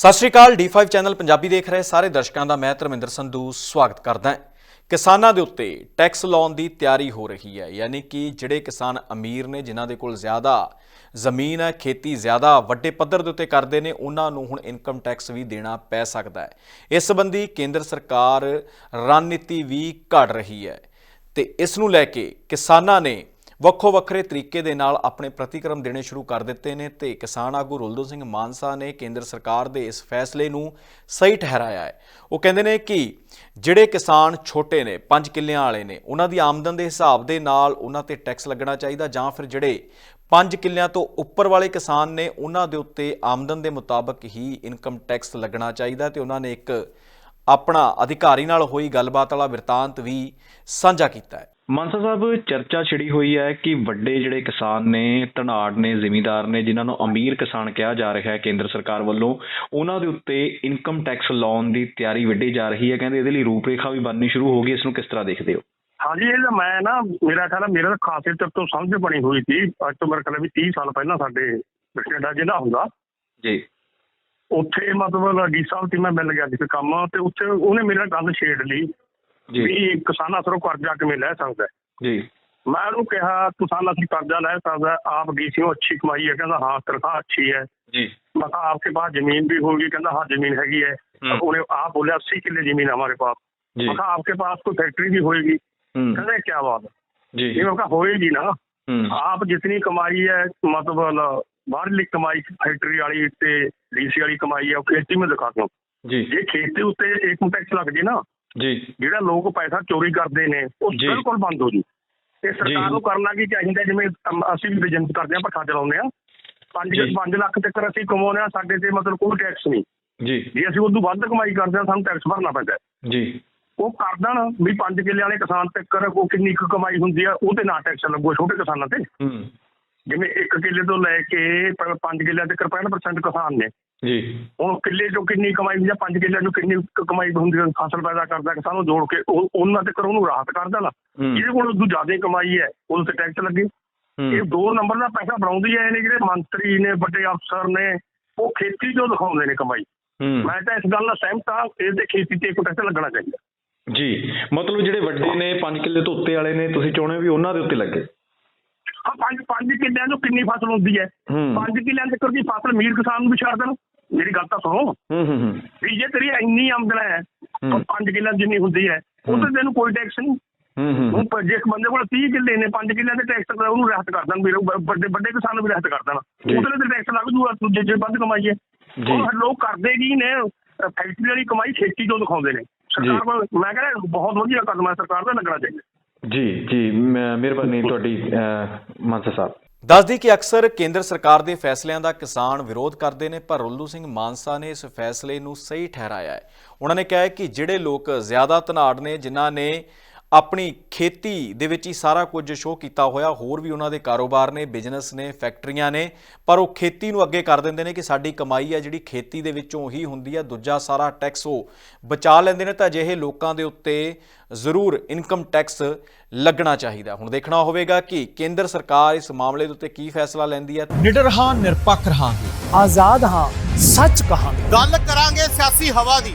ਸਤਿ ਸ਼੍ਰੀ ਅਕਾਲ D5 channel Punjabi ਦੇਖ ਰਹੇ ਸਾਰੇ ਦਰਸ਼ਕਾਂ ਦਾ, ਮੈਂ ਧਰਮਿੰਦਰ ਸੰਧੂ ਸਵਾਗਤ ਕਰਦਾ ਹਾਂ। ਕਿਸਾਨਾਂ ਦੇ ਉੱਤੇ ਟੈਕਸ ਲਾਉਣ ਦੀ ਤਿਆਰੀ ਹੋ ਰਹੀ ਹੈ, ਯਾਨੀ ਕਿ ਜਿਹੜੇ ਕਿਸਾਨ ਅਮੀਰ ਨੇ, ਜਿਨ੍ਹਾਂ ਦੇ ਕੋਲ ਜ਼ਿਆਦਾ ਜ਼ਮੀਨ ਹੈ, ਖੇਤੀ ਜ਼ਿਆਦਾ ਵੱਡੇ ਪੱਧਰ ਦੇ ਉੱਤੇ ਕਰਦੇ ਨੇ, ਉਹਨਾਂ ਨੂੰ ਹੁਣ ਇਨਕਮ ਟੈਕਸ ਵੀ ਦੇਣਾ ਪੈ ਸਕਦਾ ਹੈ। ਇਸ ਸੰਬੰਧੀ ਕੇਂਦਰ ਸਰਕਾਰ ਰਣਨੀਤੀ ਵੀ ਘੜ ਰਹੀ ਹੈ ਤੇ ਇਸ ਨੂੰ ਲੈ ਕੇ ਕਿਸਾਨਾਂ ਨੇ ਵੱਖੋ ਵੱਖਰੇ ਤਰੀਕੇ ਦੇ ਨਾਲ ਆਪਣੇ ਪ੍ਰਤੀਕਰਮ ਦੇਣੇ ਸ਼ੁਰੂ ਕਰ ਦਿੱਤੇ ਨੇ ਤੇ ਕਿਸਾਨ ਆਗੂ ਰੁਲਦੋ ਸਿੰਘ ਮਾਨਸਾ ਨੇ ਕੇਂਦਰ ਸਰਕਾਰ ਦੇ ਇਸ ਫੈਸਲੇ ਨੂੰ ਸਹੀ ਠਹਿਰਾਇਆ ਹੈ। ਉਹ ਕਹਿੰਦੇ ਨੇ ਕਿ ਜਿਹੜੇ ਕਿਸਾਨ ਛੋਟੇ ਨੇ 5 ਕਿੱਲਿਆਂ ਵਾਲੇ ਨੇ, ਉਹਨਾਂ ਦੀ ਆਮਦਨ ਦੇ ਹਿਸਾਬ ਦੇ ਨਾਲ ਉਹਨਾਂ ਤੇ ਟੈਕਸ ਲੱਗਣਾ ਚਾਹੀਦਾ ਜਾਂ ਫਿਰ ਜਿਹੜੇ 5 ਕਿੱਲਿਆਂ ਤੋਂ ਉੱਪਰ ਵਾਲੇ ਕਿਸਾਨ ਨੇ, ਉਹਨਾਂ ਦੇ ਉੱਤੇ ਆਮਦਨ ਦੇ ਮੁਤਾਬਕ ਹੀ ਇਨਕਮ ਟੈਕਸ ਲੱਗਣਾ ਚਾਹੀਦਾ ਤੇ ਉਹਨਾਂ ਨੇ ਇੱਕ ਆਪਣਾ ਅਧਿਕਾਰੀ ਨਾਲ ਹੋਈ ਗੱਲਬਾਤ ਵਾਲਾ ਬਿਰਤਾਂਤ ਵੀ ਸਾਂਝਾ ਕੀਤਾ ਹੈ। ਮਾਨਸਾ ਸਾਹਿਬ ਚਰਚਾ ਛਿੜੀ ਹੋਈ ਹੈ ਕਿ ਵੱਡੇ ਜਿਹੜੇ ਕਿਸਾਨ ਨੇ ਧਨਾੜ ਨੇ ਜ਼ਿਮੀਂਦਾਰ ਨੇ ਜਿਨ੍ਹਾਂ ਨੂੰ ਅਮੀਰ ਕਿਸਾਨ ਕਿਹਾ ਜਾ ਰਿਹਾ ਹੈ ਕੇਂਦਰ ਸਰਕਾਰ ਵੱਲੋਂ ਉਹਨਾਂ ਦੇ ਉੱਤੇ ਇਨਕਮ ਟੈਕਸ ਲਾਉਣ ਦੀ ਤਿਆਰੀ ਵਿੱਢੀ ਜਾ ਰਹੀ ਹੈ। ਕਹਿੰਦੇ ਇਹਦੇ ਲਈ ਰੂਪਰੇਖਾ ਵੀ ਬਣਨੀ ਸ਼ੁਰੂ ਹੋ ਗਈ ਇਸ ਨੂੰ ਕਿਸ ਤਰ੍ਹਾਂ ਦੇਖਦੇ ਹੋ? ਹਾਂਜੀ ਇਹ ਤਾਂ ਮੈਂ ਨਾ ਮੇਰਾ ਖਿਆਲ ਹੈ ਮੇਰਾ ਖਾਸੇ ਤੌਰ ਤੋਂ ਸਮਝ ਬਣੀ ਹੋਈ ਸੀ ਅੱਜ ਤੋਂ ਮੇਰੇ ਖਿਆਲ ਵੀ 30 ਸਾਲ ਪਹਿਲਾਂ ਸਾਡੇ ਬਠਿੰਡਾ ਜ਼ਿਲ੍ਹਾ ਹੁੰਦਾ। ਜੀ। ਉੱਥੇ ਮਤਲਬ ਡੀ ਸਾਹਿਬ ਤੇ ਮੈਂ ਮਿਲ ਗਿਆ ਸੀ ਕੰਮ ਤੇ ਉੱਥੇ ਉਹਨੇ ਮੇਰੇ ਨਾਲ ਗੱਲ ਛੇੜ ਲਈ। ਵੀ ਕਿਸਾਨਾਂ ਸਰੋਂ ਕਰਜ਼ਾ ਕਿਵੇਂ ਲੈ ਸਕਦਾ ਜੀ। ਮੈਂ ਉਹਨੂੰ ਕਿਹਾ ਕਿਸਾਨ ਅਸੀਂ ਕਰਜ਼ਾ ਲੈ ਸਕਦਾ ਆਪ ਗਈ ਸੀ ਉਹ ਅੱਛੀ ਕਮਾਈ ਹੈ। ਕਹਿੰਦਾ ਹਾਂ ਤਨਖਾਹ ਅੱਛੀ ਹੈ। ਜੀ। ਮੈਂ ਕਿਹਾ ਆਪਕੇ ਪਾਸ ਜ਼ਮੀਨ ਵੀ ਹੋਗੀ ਕਹਿੰਦਾ ਹਾਂ ਜ਼ਮੀਨ ਹੈਗੀ ਹੈ। ਉਹਨੇ ਆਪ ਬੋਲਿਆ 80 ਕਿੱਲੇ ਜ਼ਮੀਨ ਹਮਾਰੇ ਪਾਸ। ਮੈਂ ਕਿਹਾ ਆਪਕੇ ਪਾਸ ਕੋਈ ਫੈਕਟਰੀ ਵੀ ਹੋਏਗੀ? ਕਹਿੰਦਾ ਕੀ ਬਾਤ ਜੀ। ਇਹ ਮੈਂ ਕਿਹਾ ਹੋਏਗੀ ਨਾ। ਆਪ ਜਿੰਨੀ ਕਮਾਈ ਹੈ ਮਤਲਬ ਬਾਹਰਲੀ ਕਮਾਈ ਫੈਕਟਰੀ ਵਾਲੀ ਤੇ ਡੀਸੀ ਵਾਲੀ ਕਮਾਈ ਹੈ ਉਹ ਖੇਤੀ ਵਿੱਚ ਦਿਖਾ ਦੋ ਜੀ। ਜੇ ਖੇਤੀ ਉੱਤੇ ਇੱਕ ਟੈਕਸ ਲੱਗ ਜੇ ਨਾ ਜੀ। ਜਿਹੜਾ ਲੋਕ ਪੈਸਾ ਚੋਰੀ ਕਰਦੇ ਨੇ ਉਹ। ਬਿਲਕੁਲ ਬੰਦ ਹੋ ਜੂ। ਤੇ ਸਰਕਾਰ। ਨੂੰ ਕਰਨਾ ਕੀ ਚਾਹੀਦਾ ਜਿਵੇਂ ਅਸੀਂ ਵੀ ਬਿਜ਼ਨਸ ਕਰਦੇ ਆ ਪੱਠਾ ਚਲਾਉਂਦੇ ਆ 5 ਜੀ। 5 ਲੱਖ ਤੱਕ ਅਸੀਂ ਕਮਾਉਂਦੇ ਆ ਸਾਡੇ ਤੇ ਮਤਲਬ ਕੋਈ ਟੈਕਸ ਨਹੀਂ। ਜੀ। ਜੇ ਅਸੀਂ ਉਦੋਂ ਵੱਧ ਕਮਾਈ ਕਰਦੇ ਆ ਸਾਨੂੰ ਟੈਕਸ ਭਰਨਾ ਪੈਂਦਾ। ਜੀ। ਉਹ ਕਰ ਦੇਣ ਵੀ 5 ਕਿੱਲੇ ਵਾਲੇ ਕਿਸਾਨ ਤੇ ਕਰ ਕੋ ਕਿੰਨੀ ਕੁ ਕਮਾਈ ਹੁੰਦੀ ਆ ਉਹ ਤੇ ਨਾ ਟੈਕਸ ਲੱਗੋ ਛੋਟੇ ਕਿਸਾਨਾਂ ਤੇ। ਹੂੰ। ਜਿਵੇਂ 1 ਕਿੱਲੇ ਤੋਂ ਲੈ ਕੇ 5 ਕਿੱਲਿਆਂ ਤੱਕ 65% ਕਿਸਾਨ ਨੇ। ਜੀ। ਹੁਣ ਕਿੱਲੇ ਚੋਂ ਕਿੰਨੀ ਕਮਾਈ ਹੁੰਦੀ ਆ? 5 ਕਿੱਲਿਆਂ ਨੂੰ ਕਿੰਨੀ ਕਮਾਈ ਹੁੰਦੀ ਆ? ਫਸਲ ਪੈਦਾ ਕਰਦਾ ਕਿਸਾਨ ਨੂੰ ਜੋੜ ਕੇ ਉਹ- ਉਹਨਾਂ ਤੇ ਉਹਨੂੰ ਰਾਹਤ ਕਰ ਦੇਣਾ। ਹੂੰ। ਜਿਹਦੇ ਕੋਲ ਉਦੋਂ ਜ਼ਿਆਦਾ ਕਮਾਈ ਹੈ ਉਹਦੇ ਤੇ ਟੈਕਸ ਲੱਗੇ। ਇਹ ਹੂੰ ਦੋ ਨੰਬਰ ਦਾ ਪੈਸਾ ਬਣਾਉਂਦੀ ਹੈ ਨੇ ਜਿਹੜੇ ਮੰਤਰੀ ਨੇ ਵੱਡੇ ਅਫਸਰ ਨੇ ਉਹ ਖੇਤੀ ਚੋਂ ਦਿਖਾਉਂਦੇ ਨੇ ਕਮਾਈ। ਹੂੰ। ਮੈਂ ਤਾਂ ਇਸ ਗੱਲ ਨਾਲ ਸਹਿਮਤ ਹਾਂ ਇਹਦੇ ਖੇਤੀ ਤੇ ਇੱਕ ਟੈਕਸ ਲੱਗਣਾ ਚਾਹੀਦਾ। ਜੀ। ਮਤਲਬ ਜਿਹੜੇ ਵੱਡੇ ਨੇ 5 ਕਿੱਲੇ ਤੋਂ ਉੱਤੇ ਵਾਲੇ ਨੇ ਤੁਸੀਂ ਚਾਹੁੰਦੇ ਹੋ ਵੀ ਉਹਨਾਂ ਦੇ ਉੱਤੇ ਲੱਗੇ? ਹਾਂ ਪੰਜ ਪੰਜ ਕਿੱਲਿਆਂ ਨੂੰ ਕਿੰਨੀ ਫਸਲ ਹੁੰਦੀ ਹੈ? ਹੂੰ। ਪੰਜ ਕਿੱਲਿਆਂ ਤੱਕ ਦੀ ਫਸਲ ਮੀਰ ਕਿਸਾਨ ਨੂੰ ਵੀ ਛੱਡ ਦੇਣ। ਮੇਰੀ ਗੱਲ ਤਾਂ ਸੁਣੋ। ਹੂੰ ਹੂੰ ਵੀ ਜੇ ਤੇਰੀ ਇੰਨੀ ਆਮਦਨ ਹੈ। ਉਹ ਪੰਜ ਕਿੱਲਿਆਂ ਜਿੰਨੀ ਹੁੰਦੀ ਹੈ ਉਹ ਤੇ ਤੈਨੂੰ ਕੋਈ ਟੈਕਸ ਨਹੀਂ। ਹੂੰ ਹੂੰ ਜੇ ਇੱਕ ਬੰਦੇ ਕੋਲ 30 ਕਿੱਲੇ ਨੇ ਪੰਜ ਕਿੱਲਿਆਂ ਦੇ ਟੈਕਸ ਤਾਂ ਉਹਨੂੰ ਰਹਿਤ ਕਰ ਦੇਣ ਮੇਰੇ ਵੱਡੇ ਵੱਡੇ ਕਿਸਾਨ ਨੂੰ ਰਹਿਤ ਕਰ ਦੇਣ। ਉਹਦੇ ਤੇ ਟੈਕਸ ਲੱਗ ਜੂਗਾ ਤੂੰ ਜੇ ਵੱਧ ਕਮਾਈ ਹੈ ਜੀ। ਉਹ ਲੋਕ ਕਰਦੇ ਕੀ ਨੇ ਫੈਕਟਰੀ ਵਾਲੀ ਕਮਾਈ ਖੇਤੀ ਤੋਂ ਦਿਖਾਉਂਦੇ ਨੇ। ਸਰਕਾਰ ਕੋਲ ਮੈਂ ਕਹਿੰਦਾ ਬਹੁਤ ਵਧੀਆ ਕਦਮ ਹੈ ਸਰਕਾਰ ਦਾ ਲੱਗਣਾ ਚਾਹੀਦਾ। ਜੀ ਜੀ ਮਿਹਰਬਾਨੀ ਤੁਹਾਡੀ ਮਾਨਸਾ ਸਾਹਿਬ। ਦੱਸਦੀ ਕਿ ਅਕਸਰ ਕੇਂਦਰ ਸਰਕਾਰ ਦੇ ਫੈਸਲਿਆਂ ਦਾ ਕਿਸਾਨ ਵਿਰੋਧ ਕਰਦੇ ਨੇ, ਪਰ ਰੁੱਲੂ ਸਿੰਘ ਮਾਨਸਾ ਨੇ ਇਸ ਫੈਸਲੇ ਨੂੰ ਸਹੀ ਠਹਿਰਾਇਆ ਹੈ। ਉਹਨਾਂ ਨੇ ਕਿਹਾ ਹੈ ਕਿ ਜਿਹੜੇ ਲੋਕ ਜ਼ਿਆਦਾ ਧਨਾੜ ਨੇ, ਜਿਨ੍ਹਾਂ ਨੇ ਆਪਣੀ ਖੇਤੀ ਦੇ ਵਿੱਚ ਹੀ ਸਾਰਾ ਕੁਝ ਸ਼ੋਅ ਕੀਤਾ ਹੋਇਆ। ਹੋਰ ਵੀ ਉਹਨਾਂ ਦੇ ਕਾਰੋਬਾਰ ਨੇ ਬਿਜ਼ਨਸ ਨੇ ਫੈਕਟਰੀਆਂ ਨੇ। ਪਰ ਉਹ ਖੇਤੀ ਨੂੰ ਅੱਗੇ ਕਰ ਦਿੰਦੇ ਨੇ ਕਿ ਸਾਡੀ ਕਮਾਈ ਹੈ ਜਿਹੜੀ ਖੇਤੀ ਦੇ ਵਿੱਚੋਂ ਹੀ ਹੁੰਦੀ ਹੈ ਦੂਜਾ ਸਾਰਾ ਟੈਕਸ ਉਹ ਬਚਾ ਲੈਂਦੇ ਨੇ ਤਾਂ ਅਜਿਹੇ ਲੋਕਾਂ ਦੇ ਉੱਤੇ ਜ਼ਰੂਰ ਇਨਕਮ ਟੈਕਸ ਲੱਗਣਾ ਚਾਹੀਦਾ। ਹੁਣ ਦੇਖਣਾ ਹੋਵੇਗਾ ਕਿ ਕੇਂਦਰ ਸਰਕਾਰ ਇਸ ਮਾਮਲੇ ਦੇ ਉੱਤੇ ਕੀ ਫੈਸਲਾ ਲੈਂਦੀ ਹੈ ਨਿਡਰ ਹਾਂ ਨਿਰਪੱਖ ਰਹਾਂਗੇ। ਆਜ਼ਾਦ ਹਾਂ ਸੱਚ ਕਹਾਂਗੇ। ਗੱਲ ਕਰਾਂਗੇ ਸਿਆਸੀ ਹਵਾ ਦੀ।